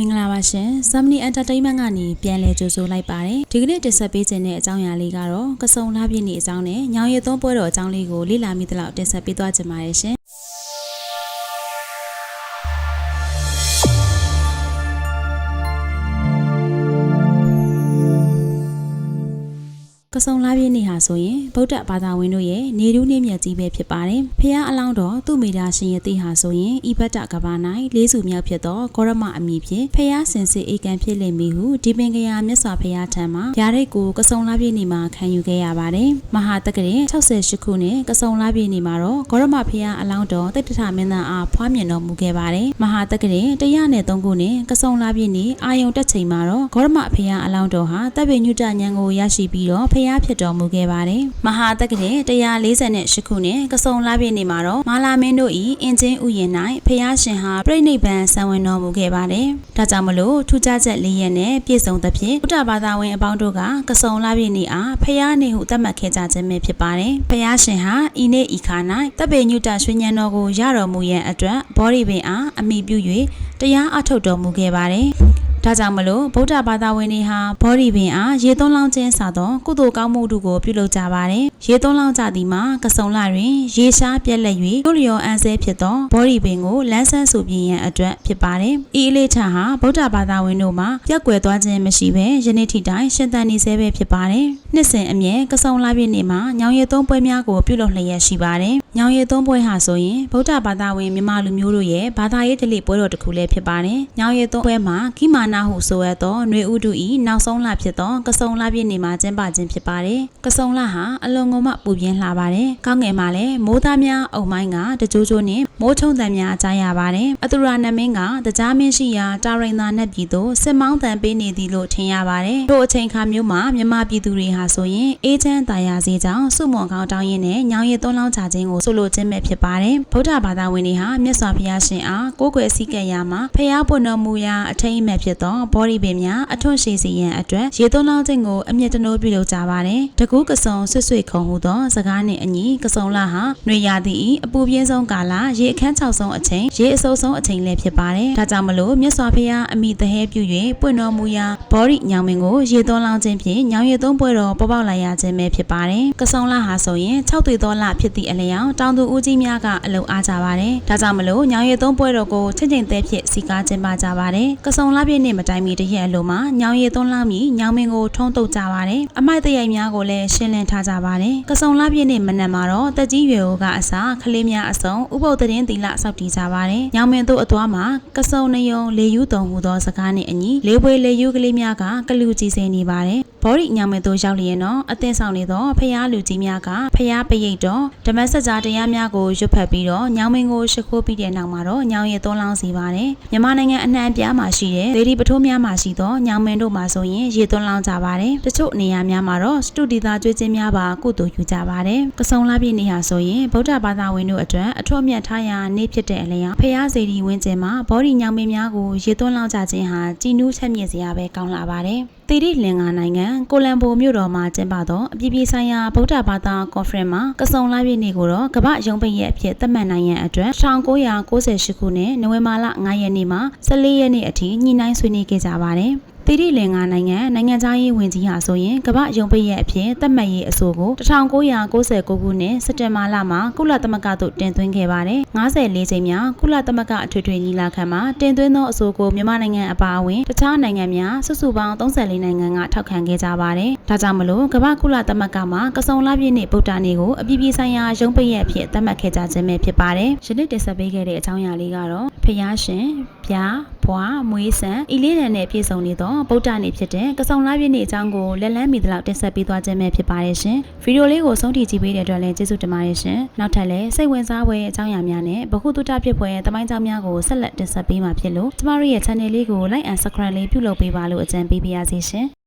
မင်္ဂလာပါရှင် Samni Entertainment ကနေပြန်လည်ကြိုဆိုလိုက်ပါတယ်ဒီကနေ့တင်ဆက်ပေးခြင်းတဲ့အကြောင်းအရာလေးကတော့ကစုံလာပြည့်နေ့အကြောင်းနဲ့ညောင်ရည်သုံးပွဲတော်အကြောင်းလေးကိုလေ့လာမိသလောက်တင်ဆက်ပေးသွားကြပါရရှင် စုံလာပြည့်နေ့ဟာဆိုရင်ဗုဒ္ဓဘာသာဝင်တို့ရဲ့နေထူးနေ့မြတ်ကြီးပဲဖြစ်ပါတယ်။ဖះအလောင်းတော်သူ့မိသားရှင်ရဲ့တိဟာဆိုရင်ဤဘတ်တကဘာ၌လေးစုမြောက်ဖြစ်သောဂေါရမအမိဖြင့်ဖះစင်စစ်အေကံဖြစ်လိမ့်မည်ဟုဒီပင်ကရာမြတ်စွာဘုရားထံမှဗျာဒိတ်ကိုကစုံလာပြည့်နေ့မှာခံယူခဲ့ရပါတယ်။မဟာတက္ကရာ68ခုနှစ်ကစုံလာပြည့်နေ့မှာတော့ဂေါရမဖះအလောင်းတော်တိတ်တထမင်းသားအားဖွားမြင်တော်မူခဲ့ပါတယ်။မဟာတက္ကရာ103ခုနှစ်ကစုံလာပြည့်နေ့အာယုံတက်ချိန်မှာတော့ဂေါရမဖះအလောင်းတော်ဟာတပ်ပိညုတဉဏ်ကိုရရှိပြီးတော့ဖះဖြစ်တော်မူခဲ့ပါတယ်။မဟာတက္ကရာ148ခုနှစ်ကစုံလာပြည့်နေ့မှာတော့မာလာမင်းတို့ဤအင်ချင်းဥယျာဉ်၌ဖះရှင်ဟာပြိဋိဘံဆံဝင်တော်မူခဲ့ပါတယ်။ဒါကြောင့်မလို့ထူးခြားချက်၄ရက်နဲ့ပြည့်စုံသဖြင့်ဘုဒ္ဓဘာသာဝင်အပေါင်းတို့ကကစုံလာပြည့်နေ့အားဖះနေ့ဟုသတ်မှတ်ခဲ့ကြခြင်းပဲဖြစ်ပါတယ်။ဖះရှင်ဟာဤနေ့ဤခါ၌တပ်ပေညုတရွှေဉဏ်တော်ကိုရတော်မူရန်အတွက်ဘောဓိပင်အားအမိပြု၍တရားအထုတ်တော်မူခဲ့ပါတယ်။ ဒါကြောင့်မလို့ဗုဒ္ဓဘာသာဝင်တွေဟာဘောဓိပင်အားရေသွန်းလောင်းခြင်းစသောကုသိုလ်ကောင်းမှုတို့ကိုပြုလုပ်ကြပါတယ်။ရေသွန်းလောင်းကြသည်မှာကစုံလာတွင် ရေရှားပြက်လက်၍တို့လျော်အန်ဆဲဖြစ်သောဘောဓိပင်ကိုလန်းဆန်းဆူပြင်းရန်အတွက်ဖြစ်ပါတယ်။ဤအလေးချဟာဗုဒ္ဓဘာသာဝင်တို့မှာပြက်ကွယ်သွားခြင်းမရှိဘဲယနေ့ထိတိုင်ရှင်သန်နေဆဲပဲဖြစ်ပါတယ်။နှစ်စဉ်အမြဲကစုံလာပြည့်နေ့မှာညောင်ရည်သုံးပွဲများကိုပြုလုပ်လျက်ရှိပါတယ်။ညောင်ရည်သုံးပွဲဟာဆိုရင်ဗုဒ္ဓဘာသာဝင်မြန်မာလူမျိုးတို့ရဲ့ဘာသာရေးဓလေ့ပွဲတော်တစ်ခုလည်းဖြစ်ပါတယ်။ညောင်ရည်သုံးပွဲမှာဂိမာနာဟုဆိုရသောຫນွေဥတုဤနောက်ဆုံးလဖြစ်သောကစုံလပြည့်နေ့မှာကျင်းပခြင်းဖြစ်ပါတယ်။ကစုံလဟာအလွန်ကုန်မှပူပြင်းလာပါတယ်။ကောင်းငယ်မှာလည်းမိုးသားများအုံမိုင်းကတကြိုးကြိုးနဲ့မိုးချုံတံများကြားရပါတယ်။အသူရနမင်းကတကြားမင်းရှိရာတာရိန်သာနက်ပြည်သို့စစ်မောင်းတံပေးနေသည်လို့ထင်ရပါတယ်။ထို့အချိန်ခါမျိုးမှာမြန်မာပြည်သူတွေဟာဆိုရင်အေးချမ်းသာယာစေကြောင်းစုမွန်ကောင်းတောင်းရင်းနဲ့ညောင်ရည်သွန်းလောင်းချခြင်းကိုဆိုလိုခြင်းပဲဖြစ်ပါတယ်။ဗုဒ္ဓဘာသာဝင်တွေဟာမြတ်စွာဘုရားရှင်အားကိုးကွယ်စည်းကပ်ရာမှာဖျားပွင့်တော်မူရာအထိမ်းအမှတ်ဖြစ်သောဘောဓိပင်များအထွန်းရှိစီရန်အတွက်ရေသွန်းလောင်းခြင်းကိုအမြင့်တနိုးပြုလုပ်ကြပါတယ်။တကူးကစုံဆွတ်ဆွတ်ခုံဟူသောစကားနှင့်အညီကစုံလာဟာຫນွေရာသီ၏အပူပြင်းဆုံးကာလရေအခန်း6ဆုံးအချိန်ရေအဆုပ်ဆုံးအချိန်လည်းဖြစ်ပါတယ်။ဒါကြောင့်မလို့မြတ်စွာဘုရားအမိတဟဲပြု၍ပွင့်တော်မူရာဘောဓိညောင်မင်းကိုရေသွန်းလောင်းခြင်းဖြင့်ညောင်ရည်သုံးပွဲတော်ပေါ်ပေါက်လာရခြင်းပဲဖြစ်ပါတယ်။ကစုံလာဟာဆိုရင်6သွေသောလဖြစ်သည့်အလျောက်တောင်သူဦးကြီးများကအလုံအားကြပါတယ်။ဒါကြောင့်မလို့ညောင်ရည်သုံးပွဲတော်ကိုချင်းချင်းသေးဖြစ်စီကားခြင်းပါကြပါတယ်။ကစုံလာပြည့်နေ့မတိုင်မီတရက်အလိုမှာညောင်ရည်သုံးလောင်းပြီးညောင်မင်းကိုထုံးတုပ်ကြပါတယ်။အမိုက်တရိုက်များကိုလည်းရှင်းလင်းထားကြပါတယ်။ကစုံလာပြည့်နေ့မနက်မှာတော့တက်ကြီးရွယ်အိုကအစားကလေးများအစုံဥပုပ်သတင်းသီလစောက်တည်ကြပါတယ်။ညောင်မင်းတို့အသွားမှာကစုံနယုံလေယူတုံဟူသောစကားနှင့်အညီလေးပွေလေယူကလေးများကကလူကြီးစင်နေပါတယ်။ဘော်ရီညောင်မဲတို့ရောက်လျင်တော့အသင်းဆောင်နေသောဖျားလူကြီးများကဖျားပရိတ်တော်ဓမ္မစကြာတရားများကိုရွတ်ဖတ်ပြီးတော့ညောင်မင်းကိုရှိခိုးပြီးတဲ့နောက်မှာတော့ညောင်ရည်သွန်းလောင်းစီပါတယ်မြန်မာနိုင်ငံအနှံ့အပြားမှာရှိတဲ့ဒေဒီပထိုးများမှာရှိသောညောင်မင်းတို့မှာဆိုရင်ရေသွန်းလောင်းကြပါတယ်တချို့နေရာများမှာတော့စတူဒီသားကျွေးခြင်းများပါကုသိုလ်ယူကြပါတယ်ကစုံလာပြည့်နေဟာဆိုရင်ဗုဒ္ဓဘာသာဝင်တို့အတွက်အထွတ်အမြတ်ထားရာနေ့ဖြစ်တဲ့အလျောက်ဖျားစေတီဝင်းကျင်မှာဘော်ရီညောင်မင်းများကိုရေသွန်းလောင်းကြခြင်းဟာကြည်နူးချက်မြင့်စရာပဲကောင်းလာပါတယ်တီရီလင်္ကာနိုင်ငံကိုလံဘိုမြို့တော်မှာကျင်းပသောအပြည်ပြည်ဆိုင်ရာဗုဒ္ဓဘာသာကွန်ဖရင့်မှာကစုံလာပြည့်နေ့ကိုတော့ကမ္ဘာရုံးပိတ်ရက်အဖြစ်သတ်မှတ်နိုင်ရန်အတွက်1998ခုနှစ်နိုဝင်ဘာလ9ရက်နေ့မှ14ရက်နေ့အထိညှိနှိုင်းဆွေးနွေးခဲ့ကြပါတယ်။ တိရိလင်္ကာနိုင်ငံနိုင်ငံသားရေးဝန်ကြီးဟာဆိုရင်ကမ္ဘာရုံပိတ်ရဲ့အဖြစ်သတ်မှတ်ရေးအဆိုကို1999ခုနှစ်စက်တင်ဘာလမှာကုလသမဂ္ဂသို့တင်သွင်းခဲ့ပါတယ်54ချိန်မြောက်ကုလသမဂ္ဂအထွေထွေညီလာခံမှာတင်သွင်းသောအဆိုကိုမြန်မာနိုင်ငံအပါအဝင်တခြားနိုင်ငံများစုစုပေါင်း34နိုင်ငံကထောက်ခံခဲ့ကြပါတယ်ဒါကြောင့်မလို့ကမ္ဘာကုလသမဂ္ဂမှာကစုံလပြည့်နေ့ဗုဒ္ဓနေ့ကိုအပြည်ပြည်ဆိုင်ရာရုံပိတ်ရဲ့အဖြစ်သတ်မှတ်ခဲ့ကြခြင်းပဲဖြစ်ပါတယ်ယနေ့တင်ဆက်ပေးခဲ့တဲ့အကြောင်းအရာလေးကတော့ဖျားရှင်ဗျာ ဘွားမွေးဆန်ဤလေးတန်နဲ့ပြည့်စုံနေသောဗုဒ္ဓနေ့ဖြစ်တဲ့ကဆောင်လာပြည့်နေ့အကြောင်းကိုလက်လန်းမီတလောက်တင်ဆက်ပေးသွားခြင်းပဲဖြစ်ပါတယ်ရှင်ဗီဒီယိုလေးကိုဆုံးထိကြည့်ပေးတဲ့အတွက်လည်းကျေးဇူးတင်ပါတယ်ရှင်နောက်ထပ်လည်းစိတ်ဝင်စားဖွယ်အကြောင်းအရာများနဲ့ဗဟုသုတဖြစ်ဖွယ်တမိုင်းကြောင်းများကိုဆက်လက်တင်ဆက်ပေးမှာဖြစ်လို့ကျမတို့ရဲ့ channel လေးကို like and subscribe လေးပြုလုပ်ပေးပါလို့အကြံပေးပါရစေရှင်